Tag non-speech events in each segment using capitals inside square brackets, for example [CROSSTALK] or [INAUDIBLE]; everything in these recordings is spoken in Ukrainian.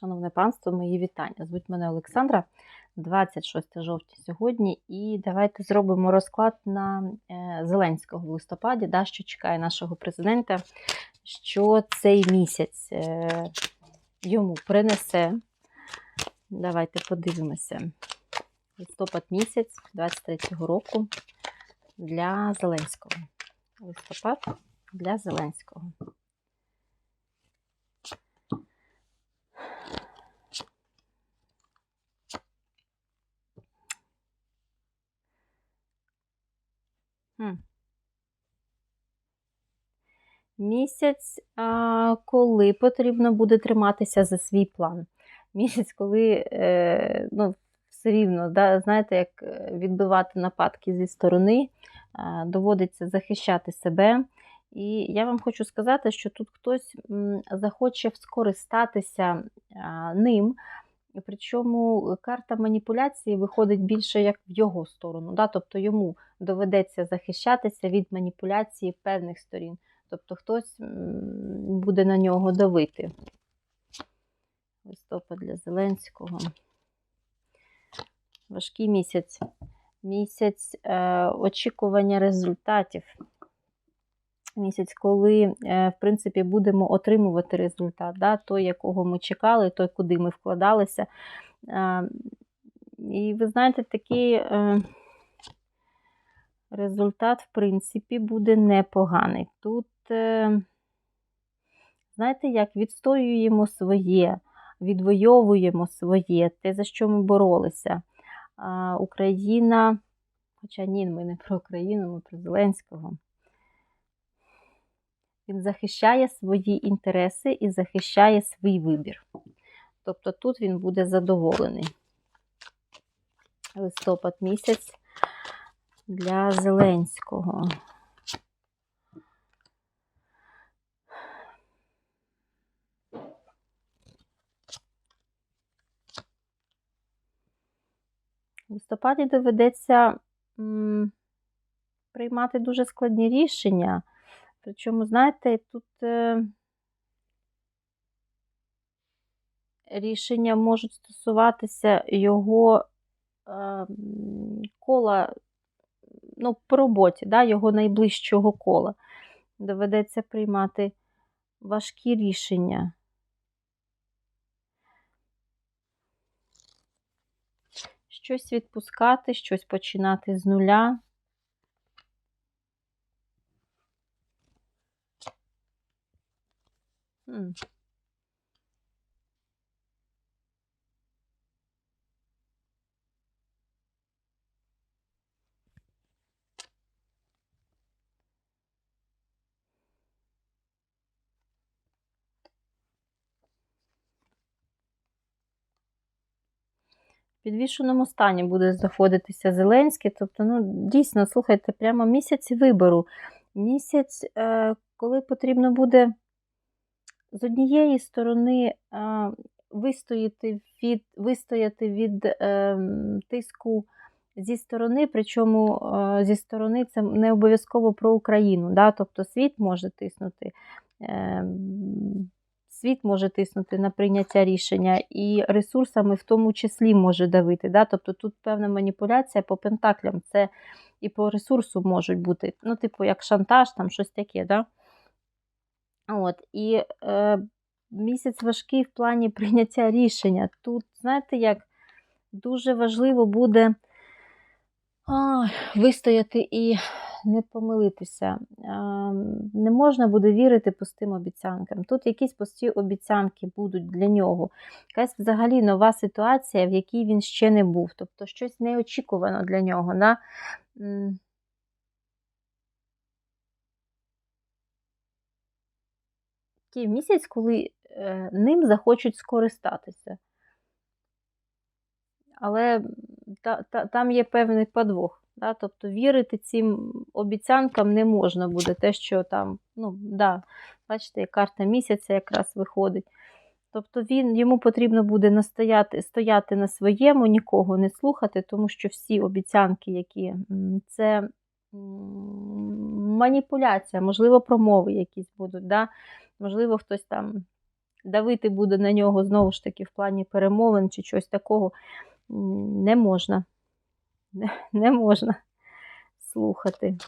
Шановне панство, мої вітання. Звуть мене Олександра, 26 жовтня сьогодні. І давайте зробимо розклад на е, Зеленського в листопаді, да, що чекає нашого президента, що цей місяць е, йому принесе. Давайте подивимося. Листопад місяць 23-го року для Зеленського. Листопад для Зеленського. Місяць, коли потрібно буде триматися за свій план. Місяць, коли е, ну, все рівно, да, знаєте, як е, відбивати нападки зі сторони, доводиться захищати себе. І я вам хочу сказати, що тут хтось захоче скористатися ним. Причому карта маніпуляції виходить більше як в його сторону. Да? Тобто йому доведеться захищатися від маніпуляції певних сторін. Тобто хтось буде на нього давити. Листопад для Зеленського. Важкий місяць. Місяць е, очікування результатів. Місяць, коли, е, в принципі, будемо отримувати результат, да? той, якого ми чекали, той, куди ми вкладалися. Е, і ви знаєте, такий е, результат, в принципі, буде непоганий. Тут, знаєте, як відстоюємо своє, відвоюємо своє, те, за що ми боролися. Україна, хоча ні, ми не про Україну, ми про Зеленського. Він захищає свої інтереси і захищає свій вибір. Тобто тут він буде задоволений. Листопад місяць для Зеленського. В листопаді доведеться м, приймати дуже складні рішення. Причому, знаєте, тут е, рішення можуть стосуватися його кола, ну, по роботі, да, його найближчого кола. Доведеться приймати важкі рішення. Щось відпускати, щось починати з нуля. М. В підвішеному стані буде знаходитися Зеленський. Тобто, ну, дійсно, слухайте, прямо місяць вибору. Місяць, е, коли потрібно буде з однієї сторони вистояти від, вистояти від е, тиску зі сторони, причому е, зі сторони це не обов'язково про Україну. Да? Тобто світ може тиснути. Е, Світ може тиснути на прийняття рішення, і ресурсами в тому числі може давити. Да? Тобто тут певна маніпуляція по пентаклям, це і по ресурсу можуть бути, ну, типу, як шантаж, там щось таке. Да? От, І е, місяць важкий в плані [LAUGHS] прийняття рішення. Тут, знаєте, як дуже важливо буде а, вистояти і не помилитися. А, не можна буде вірити пустим обіцянкам. Тут якісь пусті обіцянки будуть для нього. Якась взагалі нова ситуація, в якій він ще не був. Тобто щось неочікувано для нього. Да? Такий місяць, коли е, ним захочуть скористатися. Але та, та, там є певний подвох. Да? Тобто вірити цим обіцянкам не можна буде. Те, що там, ну, да, бачите, карта місяця якраз виходить. Тобто він, йому потрібно буде настояти, стояти на своєму, нікого не слухати, тому що всі обіцянки, які це маніпуляція, можливо, промови якісь будуть. Да? Можливо, хтось там давити буде на нього знову ж таки в плані перемовин чи щось такого не можна. Не, можна слухати.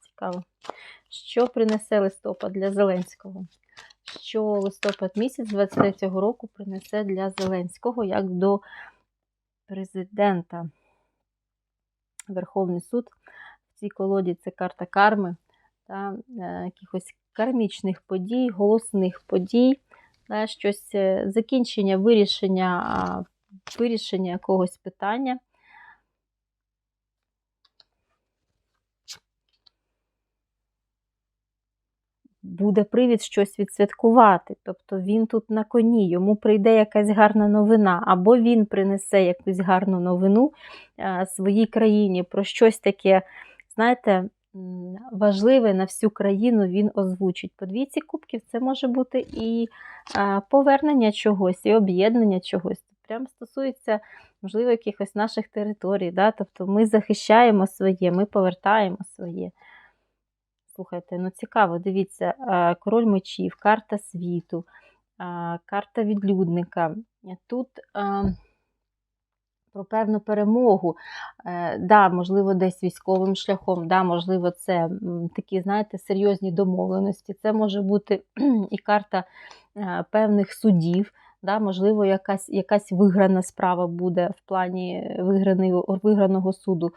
Цікаво. Що принесе листопад для Зеленського? Що листопад місяць 23-го року принесе для Зеленського як до президента? Верховний суд цій колоді це карта карми та е, якихось кармічних подій, голосних подій, та, щось е, закінчення, вирішення, вирішення якогось питання. Буде привід щось відсвяткувати. Тобто він тут на коні, йому прийде якась гарна новина, або він принесе якусь гарну новину своїй країні про щось таке, знаєте, важливе на всю країну він озвучить. По двійці кубків це може бути і повернення чогось, і об'єднання чогось. Прямо стосується, можливо, якихось наших територій. Да? Тобто ми захищаємо своє, ми повертаємо своє. Слухайте, ну цікаво, дивіться, король мечів, карта світу, карта відлюдника. Тут про певну перемогу, е, да, можливо, десь військовим шляхом, да, можливо, це такі, знаєте, серйозні домовленості. Це може бути [CLEARS THROAT] і карта е, певних судів, да, можливо, якась якась виграна справа буде в плані виграного суду.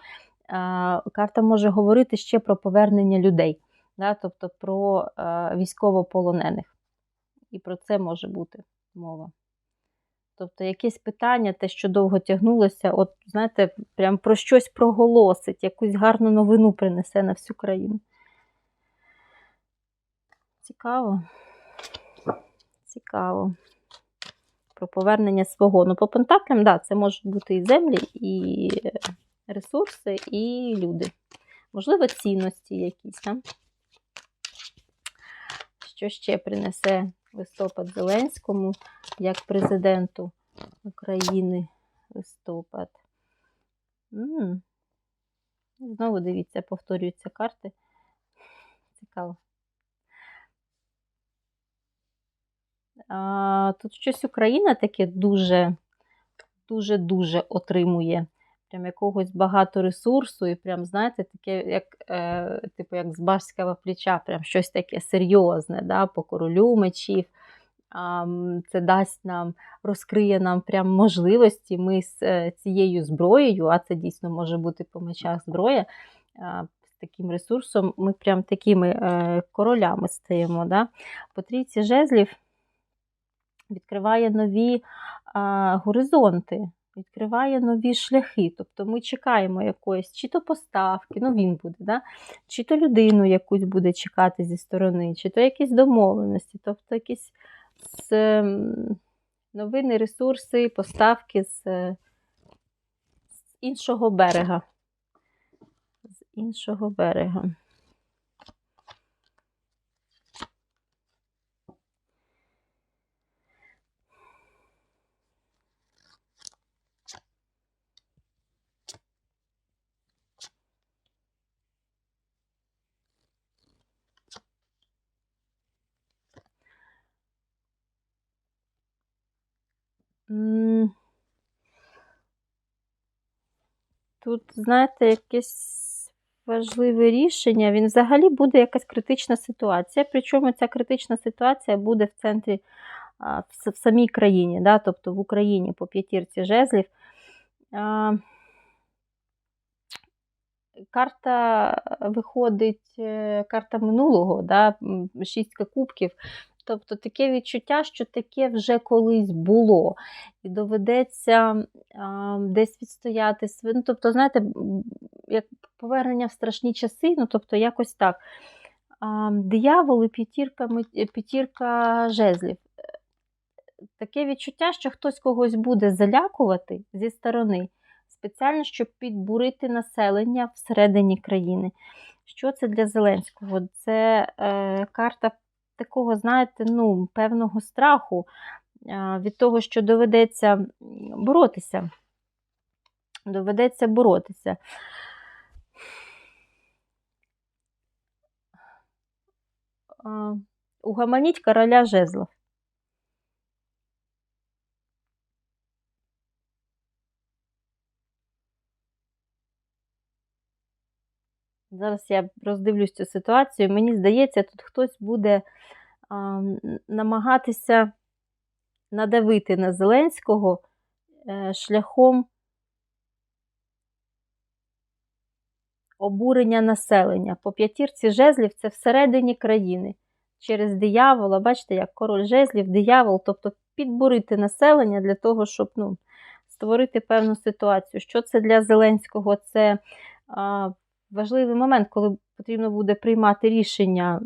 Карта може говорити ще про повернення людей да, тобто про е, військовополонених. І про це може бути мова. Тобто якесь питання, те, що довго тягнулося, от, знаєте, прям про щось проголосить, якусь гарну новину принесе на всю країну. Цікаво. Цікаво. Про повернення свого. Ну, по пентаклям, да, це можуть бути і землі, і ресурси, і люди. Можливо, цінності якісь там. Що ще принесе листопад Зеленському як президенту України листопад? М -м. Знову дивіться, повторюються карти. Цікаво. А, Тут щось Україна таке дуже, дуже-дуже отримує прям якогось багато ресурсу, і прям, знаєте, таке, як е, типу, як з башського плеча, прям щось таке серйозне, да, по королю мечів. Це дасть нам, розкриє нам прям можливості. Ми з е, цією зброєю, а це дійсно може бути по мечах зброя, з таким ресурсом, ми прям такими е, королями стаємо. Да? По жезлів відкриває нові горизонти відкриває нові шляхи. Тобто ми чекаємо якоїсь чи то поставки, ну він буде, да? чи то людину якусь буде чекати зі сторони, чи то якісь домовленості, тобто якісь з, ем, новини, ресурси, поставки з, з іншого берега. З іншого берега. Тут, знаєте, якесь важливе рішення. Він взагалі буде якась критична ситуація. Причому ця критична ситуація буде в центрі, в самій країні, да? тобто в Україні по п'ятірці жезлів. Карта виходить, е, карта минулого, да? шістка кубків. Тобто таке відчуття, що таке вже колись було, і доведеться а, десь відстояти Ну, Тобто, знаєте, як повернення в страшні часи, ну тобто якось так. А, диявол і п'ятірка, п'ятірка жезлів. Таке відчуття, що хтось когось буде залякувати зі сторони, спеціально, щоб підбурити населення всередині країни. Що це для Зеленського? Це е, карта такого, знаєте, ну, певного страху від того, що доведеться боротися. Доведеться боротися. Угаманіть короля жезлов. Зараз я роздивлюсь цю ситуацію. Мені здається, тут хтось буде а, намагатися надавити на Зеленського е, шляхом обурення населення. По п'ятірці жезлів це всередині країни. Через диявола, бачите, як король жезлів, диявол, тобто підбурити населення для того, щоб ну, створити певну ситуацію. Що це для Зеленського? Це а, важливий момент, коли потрібно буде приймати рішення,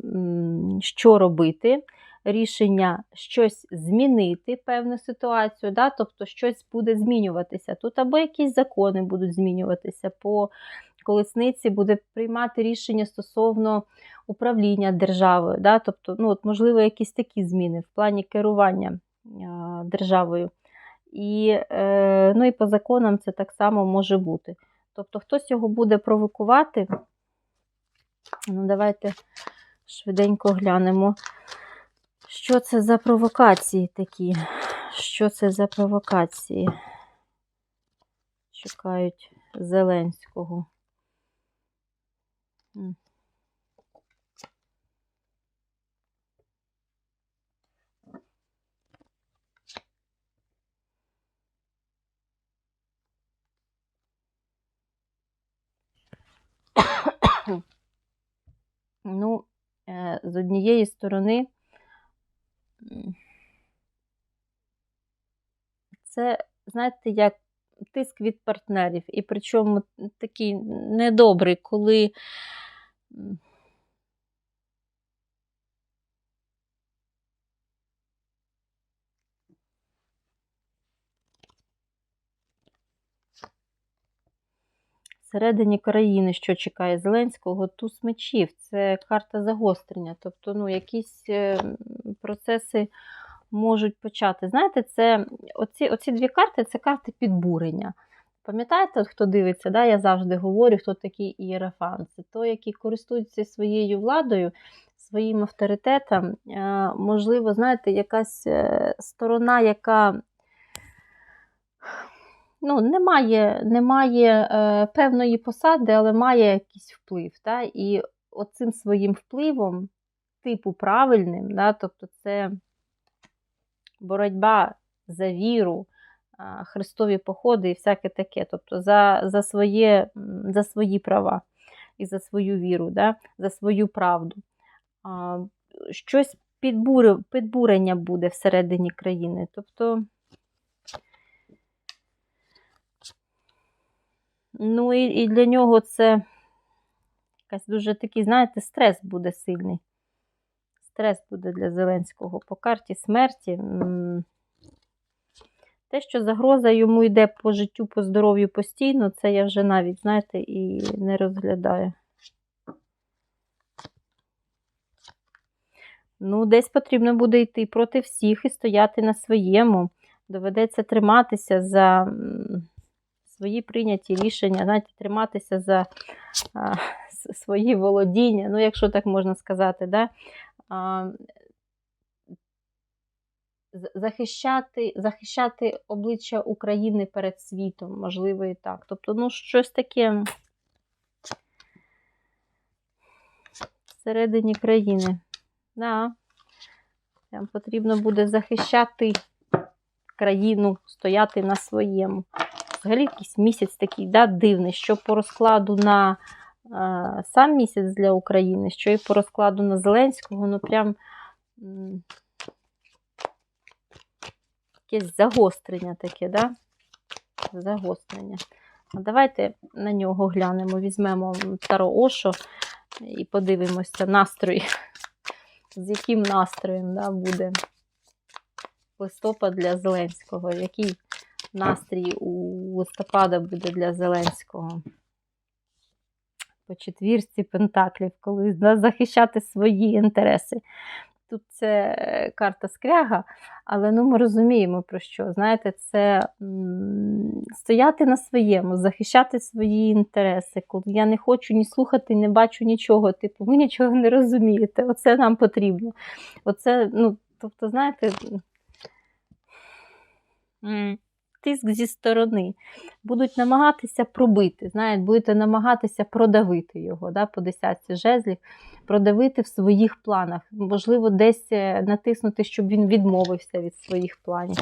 що робити, рішення щось змінити певну ситуацію, да? тобто щось буде змінюватися. Тут або якісь закони будуть змінюватися, по колесниці буде приймати рішення стосовно управління державою, да? тобто, ну, от, можливо, якісь такі зміни в плані керування державою. І, е, ну, і по законам це так само може бути. Тобто хтось його буде провокувати. Ну, Давайте швиденько глянемо, що це за провокації такі. Що це за провокації? Чекають Зеленського. Ну, е, з однієї сторони, це, знаєте, як тиск від партнерів. І причому такий недобрий, коли. Всередині країни, що чекає Зеленського, туз мечів. Це карта загострення. Тобто, ну, якісь е, процеси можуть почати. Знаєте, це оці оці дві карти це карти підбурення. Пам'ятаєте, хто дивиться, да, я завжди говорю, хто такий ієрафан. Це той, який користується своєю владою, своїм авторитетом. Е, можливо, знаєте, якась е, сторона, яка ну, немає немає е, певної посади, але має якийсь вплив. Та? І оцим своїм впливом, типу правильним, да, тобто це боротьба за віру, е, Христові походи і всяке таке, тобто за за, своє, за свої права і за свою віру, да, за свою правду. А, Щось підбурення буде всередині країни. Тобто Ну і і для нього це якась дуже такий, знаєте, стрес буде сильний. Стрес буде для Зеленського по карті смерті. Те, що загроза йому йде по життю, по здоров'ю постійно, це я вже навіть, знаєте, і не розглядаю. Ну, десь потрібно буде йти проти всіх і стояти на своєму. Доведеться триматися за свої прийняті рішення, знаєте, триматися за а, свої володіння, ну, якщо так можна сказати, да? а, захищати захищати обличчя України перед світом, можливо, і так. Тобто, ну, щось таке всередині країни. Да. Нам потрібно буде захищати країну, стояти на своєму взагалі якийсь місяць такий да, дивний, що по розкладу на е, сам місяць для України, що і по розкладу на Зеленського, ну прям якесь загострення таке, да? Загострення. А Давайте на нього глянемо, візьмемо Таро Ошо і подивимося настрої, [LAUGHS] з яким настроєм да, буде листопад для Зеленського, який настрій у листопада буде для Зеленського. По четвірці Пентаклів, коли захищати свої інтереси. Тут це е, карта скряга, але ну, ми розуміємо, про що. Знаєте, це стояти на своєму, захищати свої інтереси. Коли я не хочу ні слухати, не бачу нічого. Типу, ви нічого не розумієте. Оце нам потрібно. Оце, ну, Тобто, знаєте, тиск зі сторони. Будуть намагатися пробити, знаєте, будете намагатися продавити його да, по десятці жезлів, продавити в своїх планах. Можливо, десь е, натиснути, щоб він відмовився від своїх планів.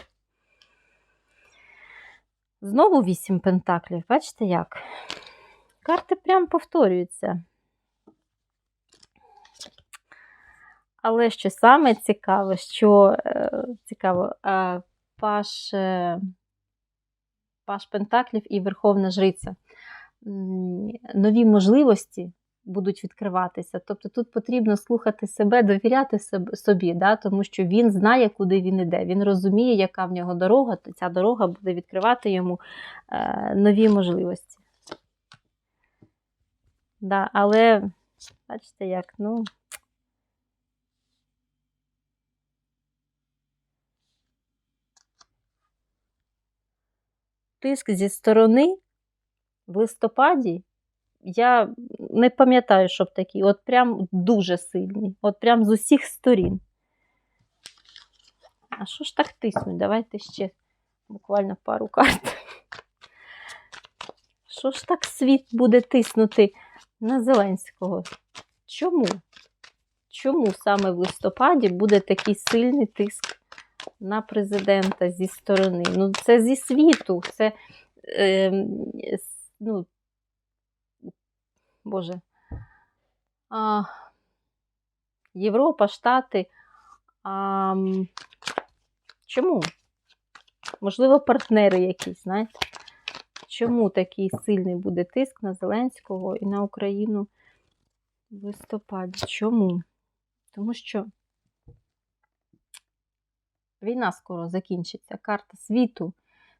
Знову вісім пентаклів. Бачите як? Карти прям повторюються. Але що саме цікаве, що е, цікаво, е, е, Паш Пентаклів і Верховна Жриця. Нові можливості будуть відкриватися. Тобто тут потрібно слухати себе, довіряти собі, да? тому що він знає, куди він іде. Він розуміє, яка в нього дорога, то ця дорога буде відкривати йому е, нові можливості. Да, але бачите, як, ну. Тиск зі сторони в листопаді я не пам'ятаю, щоб такий, от прям дуже сильний, от прям з усіх сторін. А що ж так тиснуть? Давайте ще буквально пару карт. Що ж так світ буде тиснути на Зеленського? Чому? Чому саме в листопаді буде такий сильний тиск на президента зі сторони? Ну, це зі світу, це е, ну, Боже. А, Європа, Штати. А, чому? Можливо, партнери якісь, знаєте? Чому такий сильний буде тиск на Зеленського і на Україну в листопаді? Чому? Тому що війна скоро закінчиться, карта світу,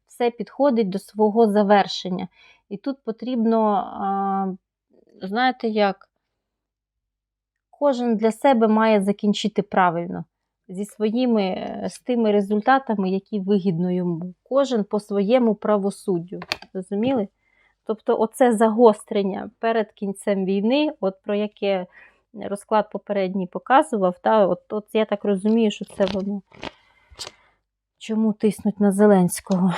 все підходить до свого завершення. І тут потрібно, знаєте як, кожен для себе має закінчити правильно. Зі своїми е, з тими результатами, які вигідно йому. Кожен по своєму правосуддю. Розуміли? Тобто, оце загострення перед кінцем війни, от про яке розклад попередній показував, та, от, от я так розумію, що це воно. Чому тиснуть на Зеленського?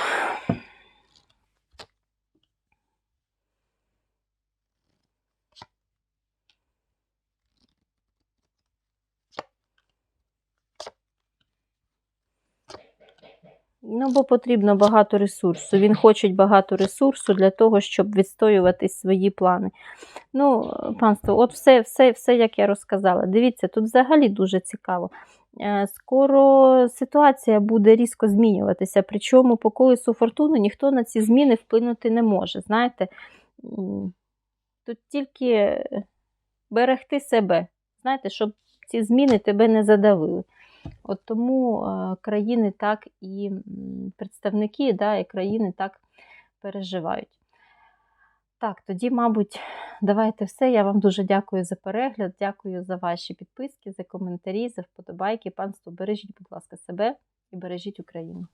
Ну, бо потрібно багато ресурсу. Він хоче багато ресурсу для того, щоб відстоювати свої плани. Ну, панство, от все, все, все, як я розказала. Дивіться, тут взагалі дуже цікаво. Е, Скоро ситуація буде різко змінюватися, причому по колесу фортуни ніхто на ці зміни вплинути не може. Знаєте, тут тільки берегти себе, знаєте, щоб ці зміни тебе не задавили. От тому е, країни так і представники да, і країни так переживають. Так, тоді, мабуть, давайте все. Я вам дуже дякую за перегляд, дякую за ваші підписки, за коментарі, за вподобайки. Панство, бережіть, будь ласка, себе і бережіть Україну.